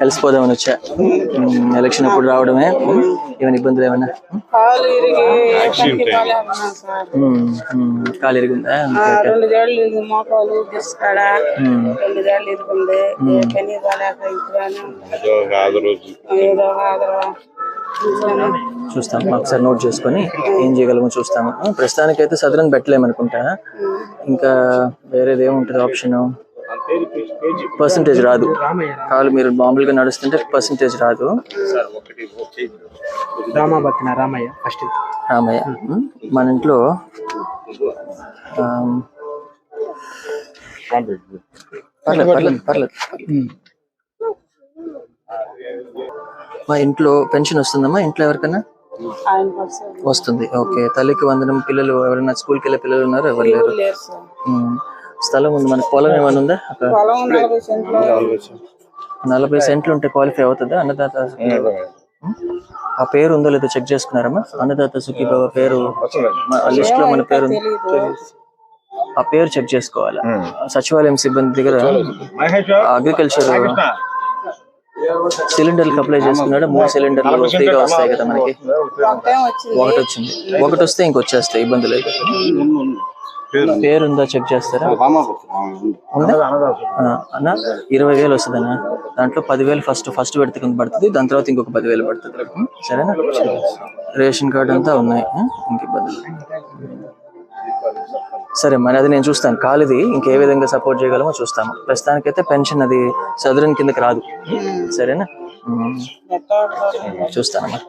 కలిసిపోదామని వచ్చా. ఎలక్షన్ అప్పుడు రావడమే. ఏమైనా ఇబ్బందులు ఏమైనా? కాలు ఇరిగిందా? చూస్తాం. ఒకసారి నోట్ చేసుకొని ఏం చేయగలమో చూస్తాము. ప్రస్తుతానికైతే సదరన్ పెట్టలేమనుకుంటా. ఇంకా వేరేది ఏముంటుంది? ఆప్షన్? పర్సంటేజ్ రాదు. కాలు మీరు మామూలుగా నడుస్తుంటే పర్సంటేజ్ రాదు. రామయ్య ఫస్ట్. రామయ్య. మన ఇంట్లో పర్లేదు పర్లేదు పర్లేదు. మా ఇంట్లో పెన్షన్ వస్తుందమ్మా? ఇంట్లో ఎవరికైనా వస్తుంది. ఓకే. తల్లికి వందనం పిల్లలు ఎవరైనా స్కూల్కి వెళ్ళే పిల్లలు ఉన్నారు? ఎవరు లేరు. స్థలం ఉంది. మనకి పొలం ఏమైనా ఉందా? నలభై సెంట్లు. ఉంటే క్వాలిఫై అవుతుందా? అన్నదాత. ఆ పేరు ఉందో లేదో చెక్ చేసుకున్నారమ్మా? అన్నదాత సుఖీబాబా పేరు లిస్ట్లో మన పేరు ఆ పేరు చెక్ చేసుకోవాలి? సచివాలయం సిబ్బంది దగ్గర అగ్రికల్చర్ సిలిండర్లకు అప్లై చేసుకున్నాడు. మూడు సిలిండర్లు ఫ్రీగా వస్తాయి కదా మనకి? ఒకటే వచ్చింది. ఒకటి వచ్చింది. ఒకటి వస్తే ఇంకొచ్చేస్తాయి ఇబ్బంది లేదు పేరు? ఉందా చెక్ చేస్తారా? అన్న ఇరవై వేలు వస్తుంది అన్న దాంట్లో పదివేలు ఫస్ట్ ఫస్ట్ పెడితే కొంత పడుతుంది దాని తర్వాత ఇంకొక పదివేలు పడుతుంది? సరేనా? రేషన్ కార్డు అంతా ఉన్నాయి? ఇంక ఇబ్బంది. సరే మరి అది నేను చూస్తాను. కాలిది ఇంకే విధంగా సపోర్ట్ చేయగలమో చూస్తాము ప్రస్తుతానికైతే పెన్షన్ అది సదరన్ కిందకి రాదు. సరేనా? చూస్తానమ్మా